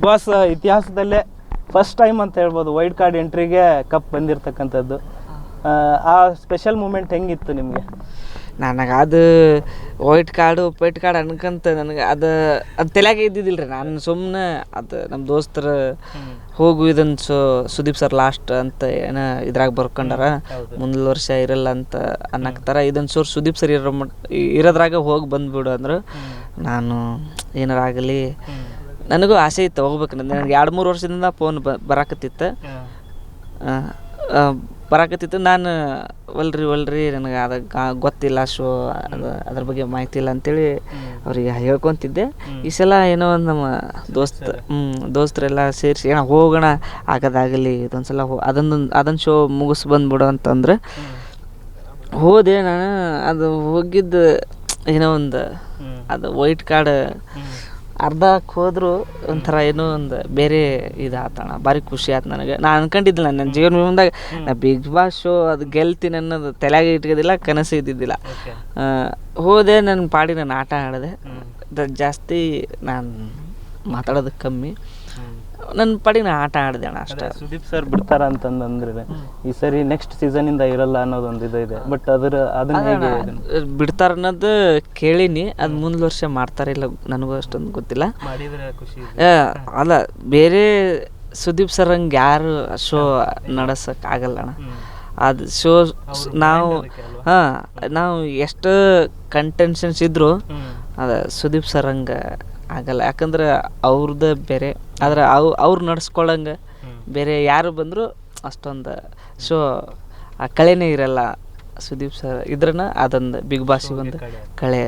Big Boss ಇತಿಹಾಸದಲ್ಲೇ first time ಅಂತ ಹೇಳ್ಬೋದು ವೈಲ್ಡ್ ಕಾರ್ಡ್ ಎಂಟ್ರಿಗೆ ಕಪ್ ಬಂದಿರತಕ್ಕಂಥದ್ದು. ಆ, ಸ್ಪೆಷಲ್ ಮೂಮೆಂಟ್ ಹೆಂಗಿತ್ತು ನಿಮಗೆ? ನನಗೆ ಅದು ವೈಟ್ ಕಾರ್ಡು ಪೈಟ್ ಕಾರ್ಡ್ ಅನ್ಕಂತ ನನಗೆ ಅದು ಅದು ತಲೆಯಾಗೆ ಇದ್ದಿದ್ದಿಲ್ಲ ರೀ ನಾನು ಸುಮ್ಮನೆ ಅದು ನಮ್ಮ ದೋಸ್ತರ ಹೋಗು ಇದನ್ನು ಸೊ ಸುದೀಪ್ ಸರ್ ಲಾಸ್ಟ್ ಅಂತ ಏನು ಇದ್ರಾಗ ಬರ್ಕೊಂಡಾರ. ಮುಂದಿನ ವರ್ಷ ಇರಲ್ಲ ಅಂತ ಅನ್ನಕ್ತಾರ. ಇದನ್ನು ಸೋರ್ ಸುದೀಪ್ ಸರ್ ಇರೋ ಮಟ್ ಇರೋದ್ರಾಗ ಹೋಗಿ ಬಂದ್ಬಿಡು ಅಂದ್ರೆ. ನಾನು ಏನಾರ ಆಗಲಿ ನನಗೂ ಆಸೆ ಇತ್ತು ಹೋಗ್ಬೇಕು ನನಗೆ ಎರಡು ಮೂರು ವರ್ಷದಿಂದ ಫೋನ್ ಬ ಬರಾಕತ್ತಿತ್ತು. ಬರಾಕತ್ತಿತ್ತು. ನಾನು ಒಲ್ರಿ ಒಲ್ರಿ ನನಗೆ ಅದ ಗೊತ್ತಿಲ್ಲ ಶೋ ಅದು ಅದ್ರ ಬಗ್ಗೆ ಮಾಹಿತಿ ಇಲ್ಲ ಅಂತೇಳಿ ಅವ್ರಿಗೆ ಹೇಳ್ಕೊತಿದ್ದೆ. ಈ ಸಲ ಏನೋ ಒಂದು ನಮ್ಮ ದೋಸ್ತ ಹ್ಞೂ ದೋಸ್ತರೆಲ್ಲ ಸೇರಿಸಿ ಏನೋ ಹೋಗೋಣ ಆಗೋದಾಗಲಿ ಇದೊಂದು ಸಲ ಹೋ ಅದೊಂದು ಅದೊಂದು ಶೋ ಮುಗಿಸ್ ಬಂದ್ಬಿಡು ಅಂತಂದ್ರೆ ಹೋದೆ ನಾನು. ಅದು ಹೋಗಿದ್ದು ಏನೋ ಒಂದು ಅದು ವೈಟ್ ಕಾರ್ಡ್ ಅರ್ಧಕ್ಕೆ ಹೋದ್ರು ಒಂಥರ ಏನೋ ಒಂದು ಬೇರೆ ಇದಾತಣ ಭಾರಿ ಖುಷಿ ಆಯ್ತು ನನಗೆ. ನಾನು ಅನ್ಕೊಂಡಿದ್ದಿಲ್ಲ ನನ್ನ ಜೀವನ ಮುಂದಾಗ ನಾ ಬಿಗ್ ಬಾಸ್ ಶೋ ಅದು ಗೆಲ್ತೀನಿ ಅನ್ನೋದು ತಲೆಗೆ ಇಟ್ಕೋದಿಲ್ಲ ಕನಸು ಇದ್ದಿದ್ದಿಲ್ಲ. ಹೋದೆ ನನ್ನ ಪಾಡಿ ನಾನು ಆಟ ಆಡಿದೆ. ಜಾಸ್ತಿ ನಾನು ಮಾತಾಡೋದು ಕಮ್ಮಿ. ನನ್ನ ಪಾಡಿಗೆ ಆಟ ಆಡಿದೆ ಅಣ್ಣ ಅಷ್ಟೇ ಸುದೀಪ್ ಸರ್ ಬಿಡ್ತಾರ ಅಂತಂದ್ರೆ ಈ ಸರಿ ನೆಕ್ಸ್ಟ್ ಸೀಸನ್ ಇಂದ ಇರಲ್ಲ ಅನ್ನೋದೊಂದು ಇದು ಇದೆ. ಬಟ್ ಅದರ ಅದನ್ನ ಹೇಗೆ ಇದನ್ನ- ಬಿಡ್ತಾರ ಅನ್ನೋದು ಕೇಳೀನಿ ಅದು ಮುಂದಿನ ವರ್ಷ ಮಾಡ್ತಾರೆ ಇಲ್ಲ ನನಗೂ ಅಷ್ಟೊಂದು ಗೊತ್ತಿಲ್ಲ. ಮಾಡಿದ್ರೆ ಖುಷಿ ಆ, ಅಲ್ಲ ಬೇರೆ ಸುದೀಪ್ ಸರ್ ಹಂಗೆ ಯಾರು ಶೋ ನಡೆಸಕ್ ಆಗಲ್ಲ ಅಣ್ಣ. ಅದು ಶೋ ನಾವು ಹಾಂ ನಾವು ಎಷ್ಟು ಕಂಟೆನ್ಷನ್ಸ್ ಇದ್ರು ಅದ ಸುದೀಪ್ ಸರ್ ಹಂಗೆ ಆಗಲ್ಲ. ಯಾಕಂದ್ರೆ ಅವ್ರದ್ದು ಬೇರೆ. ಆದ್ರೆ ಅವ್ ಅವ್ರು ನಡ್ಸ್ಕೊಳಂಗೆ ಬೇರೆ ಯಾರು ಬಂದರೂ ಅಷ್ಟೊಂದು. ಸೊ ಆ ಕಳೆನೇ ಇರಲ್ಲ ಸುದೀಪ್ ಸರ್ ಇದ್ರನ ಅದೊಂದು ಬಿಗ್ ಬಾಸಿಗೆ ಒಂದು ಕಳೆ.